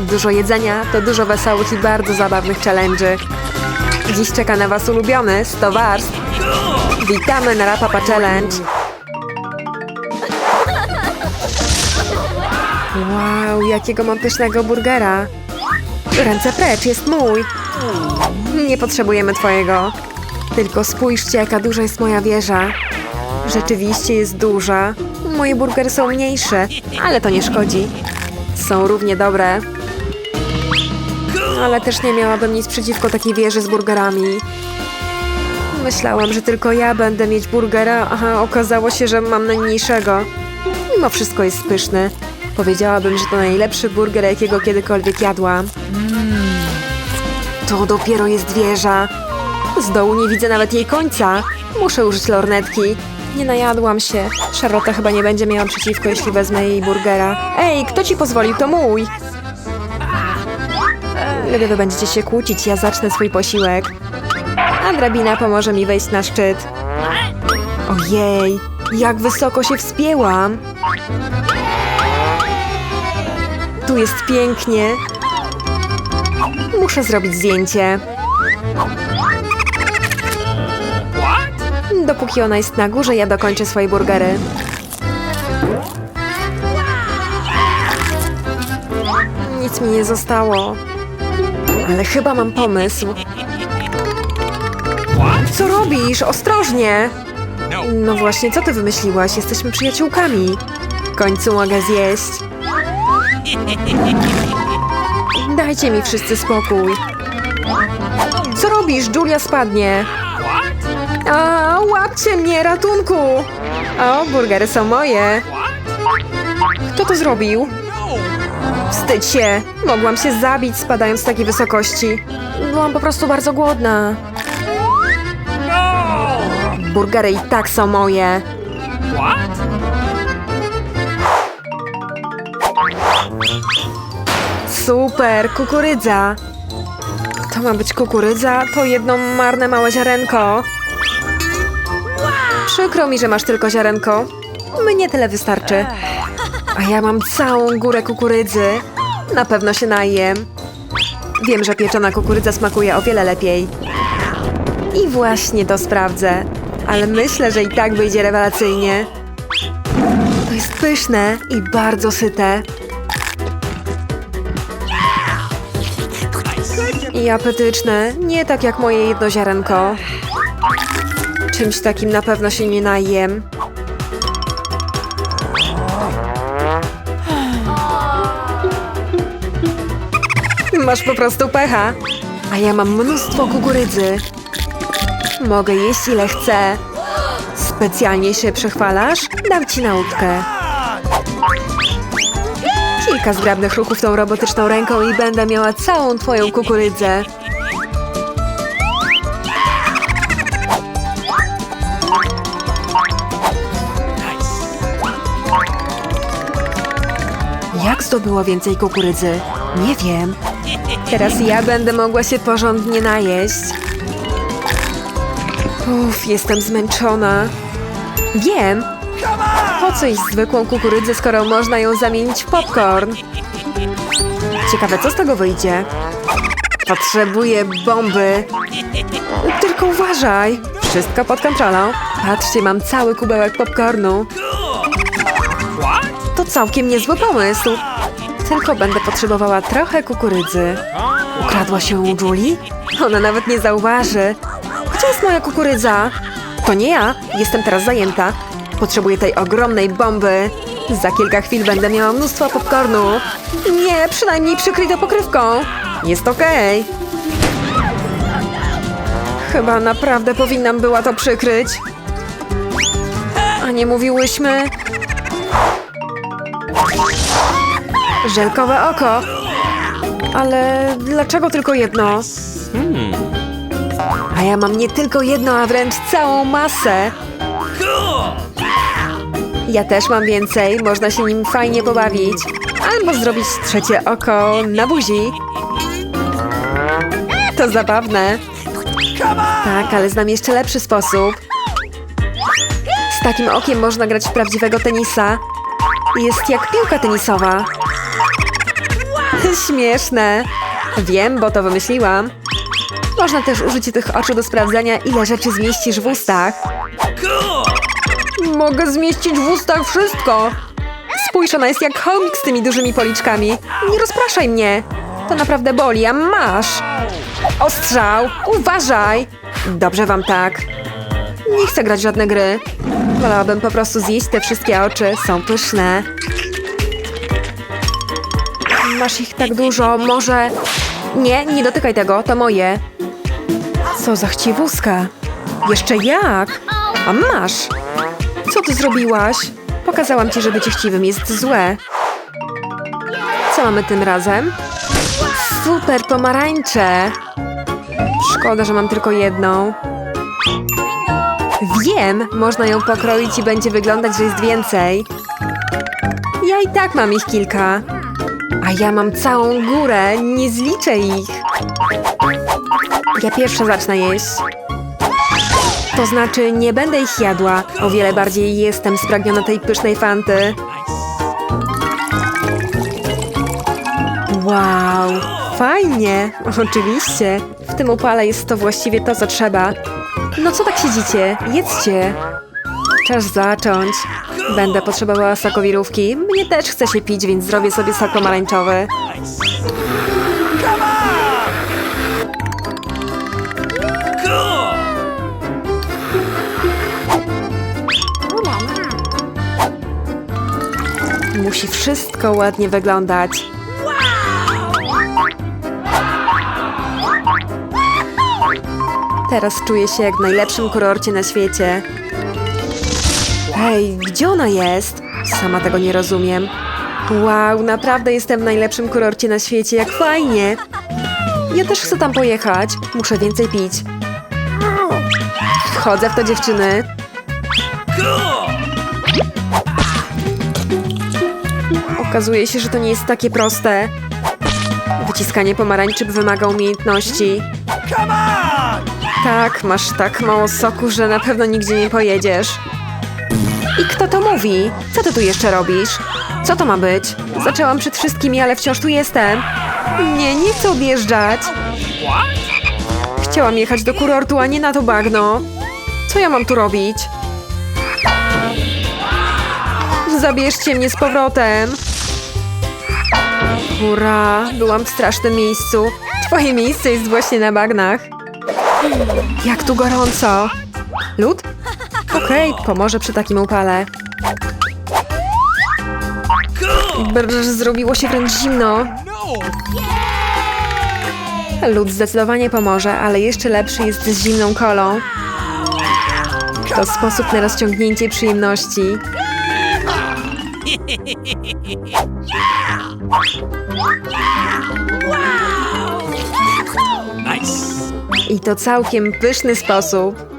Dużo jedzenia to dużo wesołych i bardzo zabawnych challenge'y. Dziś czeka na Was ulubiony 100 warstw. Witamy na Rapapa Challenge. Wow, jakiego mam pysznego burgera. Ręce precz, jest mój. Nie potrzebujemy twojego. Tylko spójrzcie, jaka duża jest moja wieża. Rzeczywiście jest duża. Moje burgery są mniejsze, ale to nie szkodzi. Są równie dobre. Ale też nie miałabym nic przeciwko takiej wieży z burgerami. Myślałam, że tylko ja będę mieć burgera, a okazało się, że mam najmniejszego. Mimo wszystko jest pyszny. Powiedziałabym, że to najlepszy burger, jakiego kiedykolwiek jadłam. To dopiero jest wieża. Z dołu nie widzę nawet jej końca. Muszę użyć lornetki. Nie najadłam się. Charlotte chyba nie będzie miała przeciwko, jeśli wezmę jej burgera. Ej, kto ci pozwolił? To mój! Gdy wy będziecie się kłócić, ja zacznę swój posiłek. A drabina pomoże mi wejść na szczyt. Ojej, jak wysoko się wspięłam! Tu jest pięknie. Muszę zrobić zdjęcie. Dopóki ona jest na górze, ja dokończę swoje burgery. Nic mi nie zostało. Ale chyba mam pomysł. Co robisz? Ostrożnie! No właśnie, co ty wymyśliłaś? Jesteśmy przyjaciółkami. W końcu mogę zjeść. Dajcie mi wszyscy spokój. Co robisz? Julia spadnie. A, łapcie mnie, ratunku! O, burgery są moje. Kto to zrobił? Wstydź się! Mogłam się zabić spadając z takiej wysokości. Byłam po prostu bardzo głodna. Burgery i tak są moje. Super, kukurydza. To ma być kukurydza? To jedno marne małe ziarenko. Przykro mi, że masz tylko ziarenko. Mnie tyle wystarczy. A ja mam całą górę kukurydzy. Na pewno się najem. Wiem, że pieczona kukurydza smakuje o wiele lepiej. I właśnie to sprawdzę. Ale myślę, że i tak wyjdzie rewelacyjnie. To jest pyszne i bardzo syte. I apetyczne, nie tak jak moje jedno ziarenko. Czymś takim na pewno się nie najem. Masz po prostu pecha. A ja mam mnóstwo kukurydzy. Mogę jeść ile chcę. Specjalnie się przechwalasz? Dam ci nauczkę. Kilka zgrabnych ruchów tą robotyczną ręką i będę miała całą twoją kukurydzę. Jak zdobyło więcej kukurydzy? Nie wiem. Teraz ja będę mogła się porządnie najeść. Uff, jestem zmęczona. Wiem. Po co iść zwykłą kukurydzę, skoro można ją zamienić w popcorn? Ciekawe, co z tego wyjdzie. Potrzebuję bomby. Tylko uważaj. Wszystko pod kontrolą. Patrzcie, mam cały kubełek popcornu. To całkiem niezły pomysł. Tylko będę potrzebowała trochę kukurydzy. Ukradła się u Julie? Ona nawet nie zauważy. Gdzie jest moja kukurydza? To nie ja. Jestem teraz zajęta. Potrzebuję tej ogromnej bomby. Za kilka chwil będę miała mnóstwo popcornu. Nie, przynajmniej przykryj to pokrywką. Jest okej. Chyba naprawdę powinnam była to przykryć. A nie mówiłyśmy? Żelkowe oko. Ale dlaczego tylko jedno? A ja mam nie tylko jedno, a wręcz całą masę. Ja też mam więcej, można się nim fajnie pobawić. Albo zrobić trzecie oko na buzi. To zabawne. Tak, ale znam jeszcze lepszy sposób. Z takim okiem można grać w prawdziwego tenisa. Jest jak piłka tenisowa. Śmieszne. Wiem, bo to wymyśliłam. Można też użyć tych oczu do sprawdzania, ile rzeczy zmieścisz w ustach. Mogę zmieścić w ustach wszystko. Spójrz, ona jest jak chomik z tymi dużymi policzkami. Nie rozpraszaj mnie. To naprawdę boli, a masz. Ostrzał! Uważaj! Dobrze wam tak. Nie chcę grać żadne gry. Wolałabym po prostu zjeść te wszystkie oczy. Są pyszne. Masz ich tak dużo, może... Nie, nie dotykaj tego, to moje. Co za chciwuska. Jeszcze jak? A masz. Co ty zrobiłaś? Pokazałam ci, że bycie chciwym jest złe. Co mamy tym razem? Super pomarańcze. Szkoda, że mam tylko jedną. Wiem, można ją pokroić i będzie wyglądać, że jest więcej. Ja i tak mam ich kilka. A ja mam całą górę, nie zliczę ich. Ja pierwsza zacznę jeść. To znaczy, nie będę ich jadła. O wiele bardziej jestem spragniona tej pysznej fanty. Wow, fajnie. Oczywiście. W tym upale jest to właściwie to, co trzeba. No co tak siedzicie? Jedzcie. Czas zacząć. Będę potrzebowała sokowirówki. Mnie też chce się pić, więc zrobię sobie sok pomarańczowy. Musi wszystko ładnie wyglądać. Teraz czuję się jak w najlepszym kurorcie na świecie. Hej, gdzie ona jest? Sama tego nie rozumiem. Wow, naprawdę jestem w najlepszym kurorcie na świecie, jak fajnie. Ja też chcę tam pojechać. Muszę więcej pić. Wchodzę w to dziewczyny. Okazuje się, że to nie jest takie proste. Wyciskanie pomarańczy wymaga umiejętności. Tak, masz tak mało soku, że na pewno nigdzie nie pojedziesz. I kto to mówi? Co ty tu jeszcze robisz? Co to ma być? Zaczęłam przed wszystkimi, ale wciąż tu jestem. Nie, nie chcę odjeżdżać. Chciałam jechać do kurortu, a nie na to bagno. Co ja mam tu robić? Zabierzcie mnie z powrotem. Hurra, byłam w strasznym miejscu. Twoje miejsce jest właśnie na bagnach. Jak tu gorąco. Lód? Okej, pomoże przy takim upale. Brr, zrobiło się wręcz zimno. Lód zdecydowanie pomoże, ale jeszcze lepszy jest z zimną kolą. To sposób na rozciągnięcie przyjemności. I to całkiem pyszny sposób.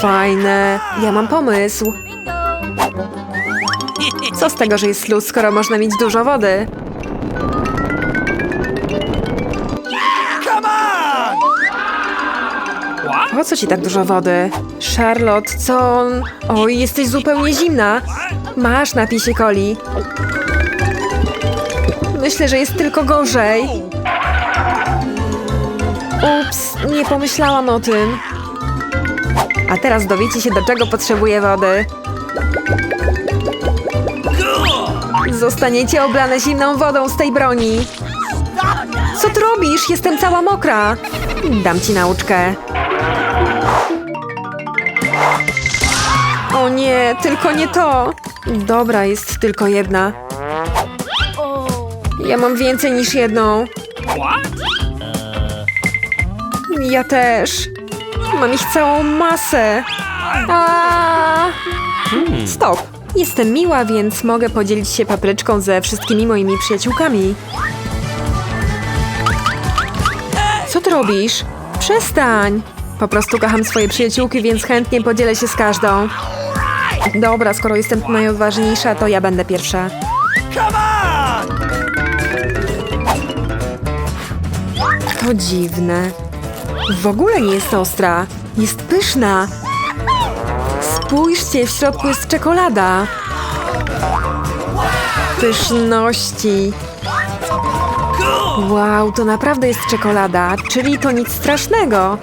Fajne. Ja mam pomysł. Co z tego, że jest lód, skoro można mieć dużo wody? Po co ci tak dużo wody? Charlotte, co on... Oj, jesteś zupełnie zimna. Masz, napij się coli. Myślę, że jest tylko gorzej. Ups, nie pomyślałam o tym. A teraz dowiecie się, do czego potrzebuję wody. Zostaniecie oblane zimną wodą z tej broni. Co ty robisz? Jestem cała mokra. Dam ci nauczkę. O nie, tylko nie to. Dobra, jest tylko jedna. Ja mam więcej niż jedną. Ja też. Mam ich całą masę. A! Stop. Jestem miła, więc mogę podzielić się papryczką ze wszystkimi moimi przyjaciółkami. Co ty robisz? Przestań. Po prostu kocham swoje przyjaciółki, więc chętnie podzielę się z każdą. Dobra, skoro jestem najodważniejsza, to ja będę pierwsza. To dziwne. W ogóle nie jest ostra. Jest pyszna. Spójrzcie, w środku jest czekolada. pyszności. Wow, to naprawdę jest czekolada, czyli to nic strasznego.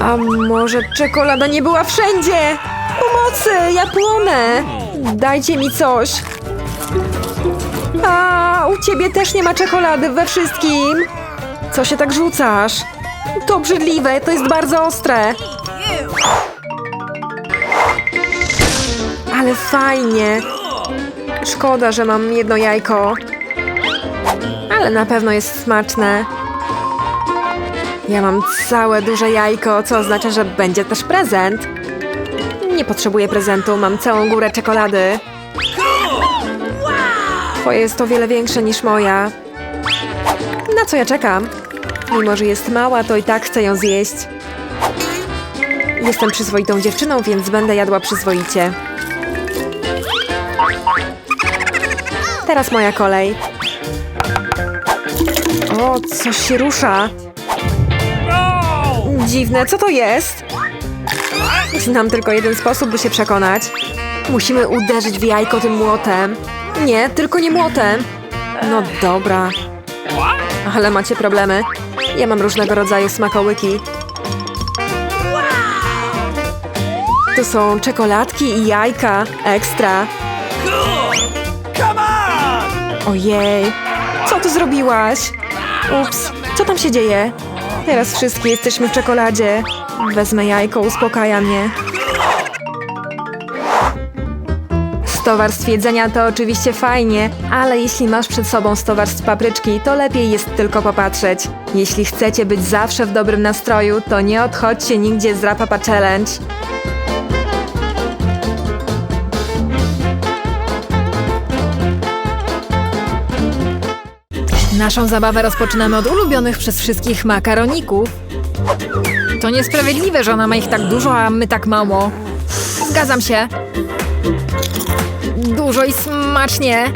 A może czekolada nie była wszędzie? Pomocy, ja płonę! Dajcie mi coś. U ciebie też nie ma czekolady we wszystkim. Co się tak rzucasz? To obrzydliwe, to jest bardzo ostre. Ale fajnie. Szkoda, że mam jedno jajko. Ale na pewno jest smaczne. Ja mam całe duże jajko, co oznacza, że będzie też prezent. Nie potrzebuję prezentu, mam całą górę czekolady. Twoje jest o wiele większe niż moja. Na co ja czekam? Mimo, że jest mała, to i tak chcę ją zjeść. Jestem przyzwoitą dziewczyną, więc będę jadła przyzwoicie. Teraz moja kolej. O, coś się rusza. Dziwne, co to jest? Znam tylko jeden sposób, by się przekonać. Musimy uderzyć w jajko tym młotem. Nie, tylko nie młotem. No dobra, ale macie problemy. Ja mam różnego rodzaju smakołyki. To są czekoladki i jajka. Ekstra. Ojej, co ty zrobiłaś? Ups, co tam się dzieje? Teraz wszyscy jesteśmy w czekoladzie. Wezmę jajko, uspokaja mnie. Sto warstw jedzenia to oczywiście fajnie, ale jeśli masz przed sobą sto warstw papryczki, to lepiej jest tylko popatrzeć. Jeśli chcecie być zawsze w dobrym nastroju, to nie odchodźcie nigdzie z Rapapa Challenge. Naszą zabawę rozpoczynamy od ulubionych przez wszystkich makaroników. To niesprawiedliwe, że ona ma ich tak dużo, a my tak mało. Zgadzam się. Dużo i smacznie.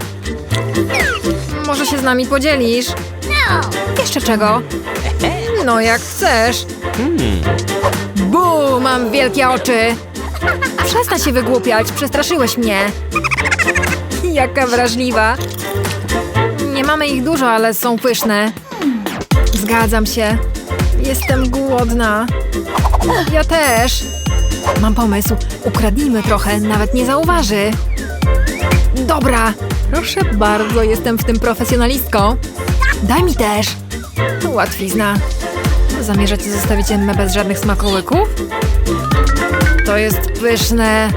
Może się z nami podzielisz? Jeszcze czego? No jak chcesz. Bu, mam wielkie oczy. Przestań się wygłupiać, przestraszyłeś mnie. Jaka wrażliwa. Nie mamy ich dużo, ale są pyszne. Zgadzam się. Jestem głodna. Ja też. Mam pomysł. Ukradnijmy trochę, nawet nie zauważy. Dobra. Proszę bardzo, jestem w tym profesjonalistką. Daj mi też. Łatwizna. Zamierzacie zostawić emmę bez żadnych smakołyków? To jest pyszne.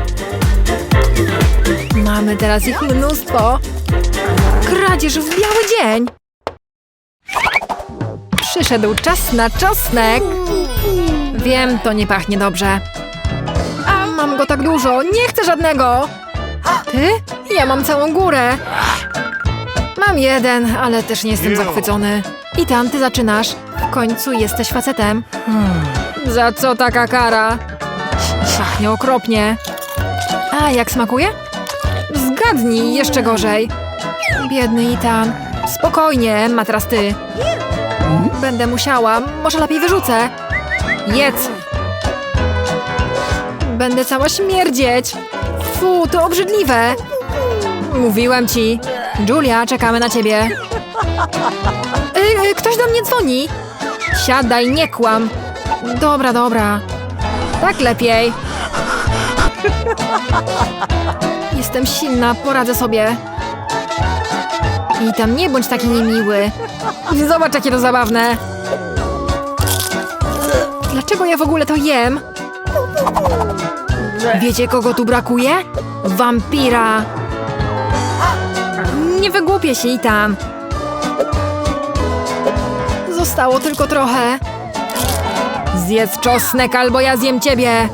Mamy teraz ich mnóstwo. Kradzież w biały dzień! Przyszedł czas na czosnek! Wiem, to nie pachnie dobrze. A mam go tak dużo, nie chcę żadnego! Ty? Ja mam całą górę. Mam jeden, ale też nie jestem zachwycony. I tam ty zaczynasz. W końcu jesteś facetem. Za co taka kara? Pachnie okropnie. A jak smakuje? Zgadnij, jeszcze gorzej. Biedny Itan. Spokojnie, ma teraz ty. Będę musiała, może lepiej wyrzucę. Jedz. Będę cała śmierdzieć. Fu, to obrzydliwe. Mówiłem ci. Julia, czekamy na ciebie. Y, y, ktoś do mnie dzwoni. Siadaj, nie kłam. Dobra, dobra. Tak lepiej. Jestem silna, poradzę sobie. I tam nie bądź taki niemiły. Zobacz, jakie to zabawne. Dlaczego ja w ogóle to jem? Wiecie, kogo tu brakuje? Wampira. Nie wygłupię się i tam. Zostało tylko trochę. Zjedz czosnek, albo ja zjem ciebie.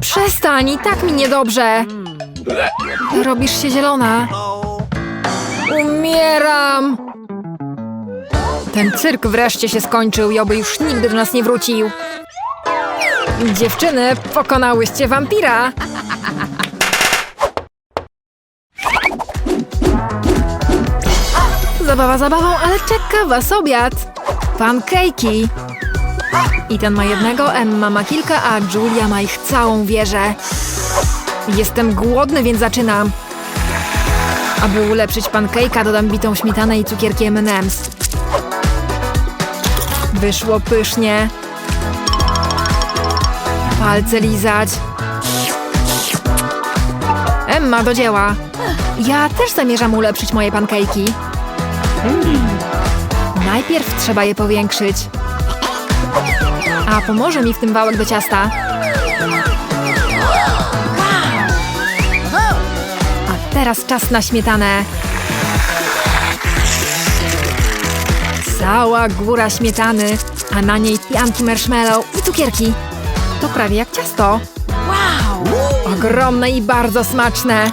Przestań, i tak mi niedobrze. Robisz się zielona. Umieram! Ten cyrk wreszcie się skończył i oby już nigdy do nas nie wrócił. Dziewczyny, pokonałyście wampira! Zabawa zabawą, ale czeka was obiad. Pankejki. I ten ma jednego, Emma ma kilka, a Julia ma ich całą wieżę. Jestem głodny, więc zaczynam. Aby ulepszyć pancake'a, dodam bitą śmietanę i cukierki M&M's. Wyszło pysznie. Palce lizać. Emma, do dzieła. Ja też zamierzam ulepszyć moje pancake'i. Najpierw trzeba je powiększyć. A pomoże mi w tym wałek do ciasta. A teraz czas na śmietanę. Cała góra śmietany, a na niej pianki marshmallow i cukierki. To prawie jak ciasto. Ogromne i bardzo smaczne.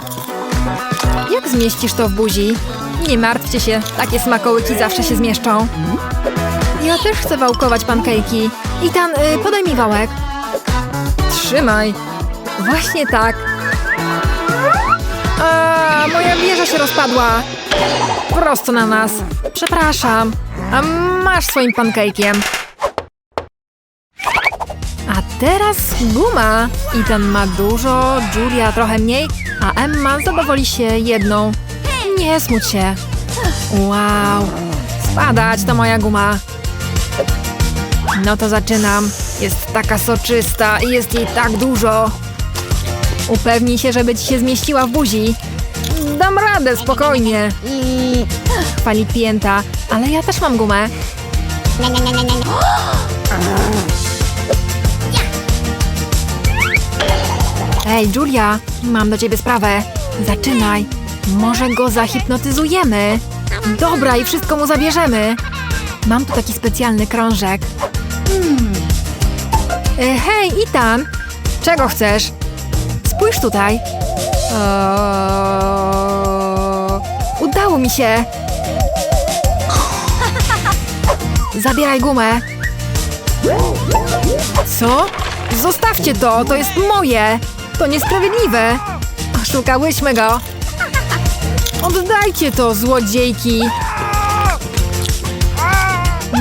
Jak zmieścisz to w buzi? Nie martwcie się, takie smakołyki zawsze się zmieszczą. Ja też chcę wałkować pankejki. Itan, y, podaj mi wałek. Trzymaj. Właśnie tak. A, moja wieża się rozpadła. Prosto na nas. Przepraszam. A masz swoim pankejkiem. A teraz guma. Ethan ma dużo, Julia trochę mniej, a Emma zadowoli się jedną. Nie smuć się. Wow. Spadać to moja guma. No to zaczynam. Jest taka soczysta i jest jej tak dużo. Upewnij się, żeby ci się zmieściła w buzi. Dam radę, spokojnie. Chwali pięta, ale ja też mam gumę. Ej, Julia, mam do ciebie sprawę. Zaczynaj. Może go zahipnotyzujemy. Dobra, i wszystko mu zabierzemy. Mam tu taki specjalny krążek. E, hej, Itan! Czego chcesz? Spójrz tutaj. Udało mi się. Zabieraj gumę. Co? Zostawcie to, to jest moje. To niesprawiedliwe. Oszukałyśmy go. Oddajcie to, złodziejki.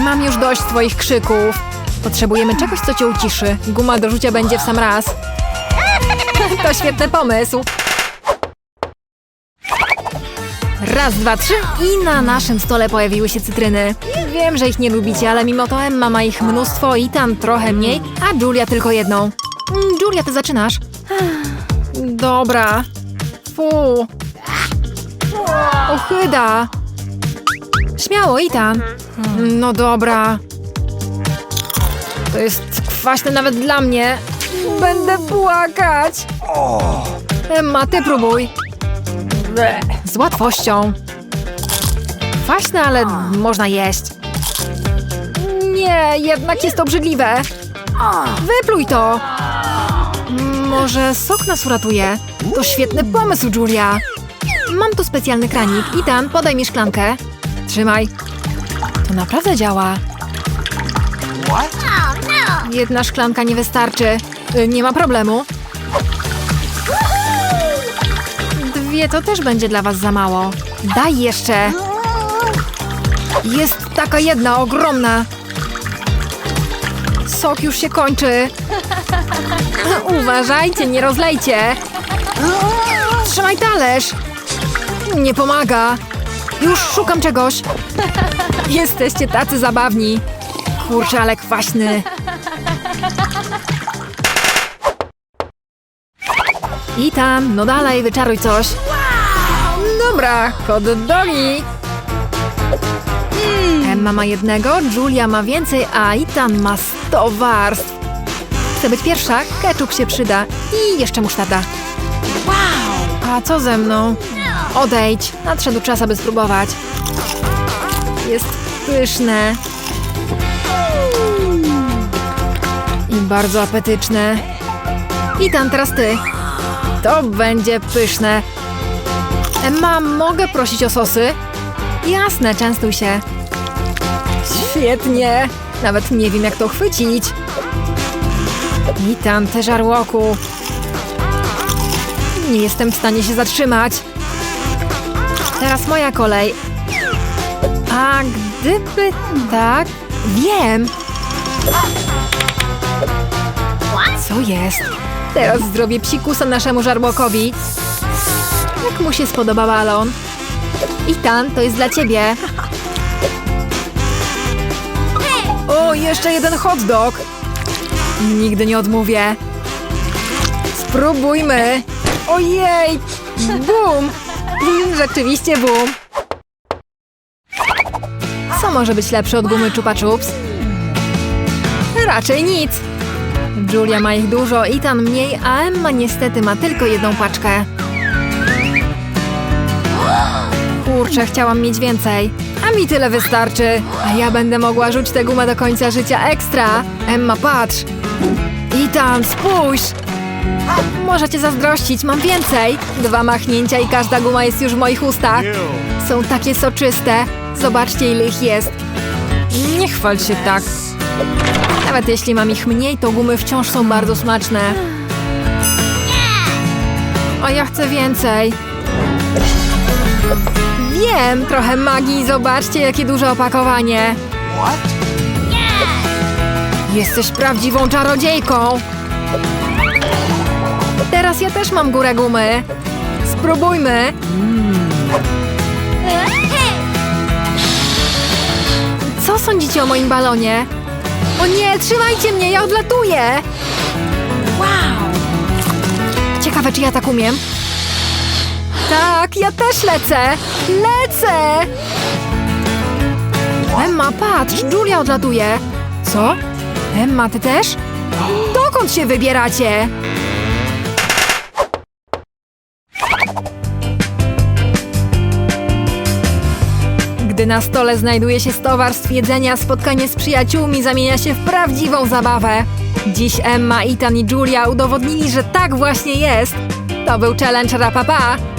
Mam już dość twoich krzyków. Potrzebujemy czegoś, co cię uciszy. Guma do rzucia będzie w sam raz. To świetny pomysł. Raz, dwa, trzy i na naszym stole pojawiły się cytryny. Wiem, że ich nie lubicie, ale mimo to Emma ma ich mnóstwo i tam trochę mniej, a Julia tylko jedną. Mm, Julia, ty zaczynasz. Dobra. Fu. Ochyda. Śmiało, Itan. No dobra. To jest kwaśne nawet dla mnie. Będę płakać. Emma, ty próbuj. Z łatwością. Kwaśne, ale można jeść. Nie, jednak jest obrzydliwe. Wypluj to. Może sok nas uratuje? To świetny pomysł, Julia. Mam tu specjalny kranik. Itan, podaj mi szklankę. Trzymaj. To naprawdę działa. Jedna szklanka nie wystarczy. Y, Nie ma problemu. Dwie to też będzie dla was za mało. Daj jeszcze. Jest taka jedna, ogromna. Sok już się kończy. Uważajcie, nie rozlejcie. Trzymaj talerz. Nie pomaga. Już szukam czegoś. Jesteście tacy zabawni. Kurczę, ale kwaśny. I tam, no dalej, wyczaruj coś. Dobra, hot dogi. Emma ma jednego, Julia ma więcej, a Ethan ma 100 warstw. Chcę być pierwsza, ketchup się przyda i jeszcze musztarda. A co ze mną? Odejdź, nadszedł czas, aby spróbować. Jest pyszne. I bardzo apetyczne. I tam teraz ty. To będzie pyszne. Emma, mogę prosić o sosy? Jasne, częstuj się. Świetnie. Nawet nie wiem, jak to chwycić. Witam, te żarłoku. Nie jestem w stanie się zatrzymać. Teraz moja kolej. A gdyby tak... Wiem. Co jest? Teraz zrobię psikusa naszemu żarłokowi. Jak mu się spodoba balon? Itan, to jest dla ciebie. O, jeszcze jeden hot dog. Nigdy nie odmówię. Spróbujmy. Ojej! Bum! Rzeczywiście bum. Co może być lepsze od gumy Chupa Chups? Raczej nic. Julia ma ich dużo, Ethan mniej, a Emma niestety ma tylko jedną paczkę. Kurczę, chciałam mieć więcej. A mi tyle wystarczy. A ja będę mogła rzucić tę gumę do końca życia ekstra. Emma, patrz. Ethan, spójrz. Możecie zazdrościć, mam więcej. Dwa machnięcia i każda guma jest już w moich ustach. Są takie soczyste. Zobaczcie, ile ich jest. Nie chwal się tak. Nawet jeśli mam ich mniej, to gumy wciąż są bardzo smaczne. A ja chcę więcej. Wiem, trochę magii. Zobaczcie, jakie duże opakowanie. Jesteś prawdziwą czarodziejką. Teraz ja też mam górę gumy. Spróbujmy. Co sądzicie o moim balonie? O nie, trzymajcie mnie, ja odlatuję! Wow! Ciekawe, czy ja tak umiem? Tak, ja też lecę! Lecę! Emma, patrz, Julia odlatuje. Co? Emma, ty też? Dokąd się wybieracie? Gdy na stole znajduje się towarstw jedzenia, spotkanie z przyjaciółmi zamienia się w prawdziwą zabawę. Dziś Emma, Ethan i Julia udowodnili, że tak właśnie jest. To był challenge Rapapa.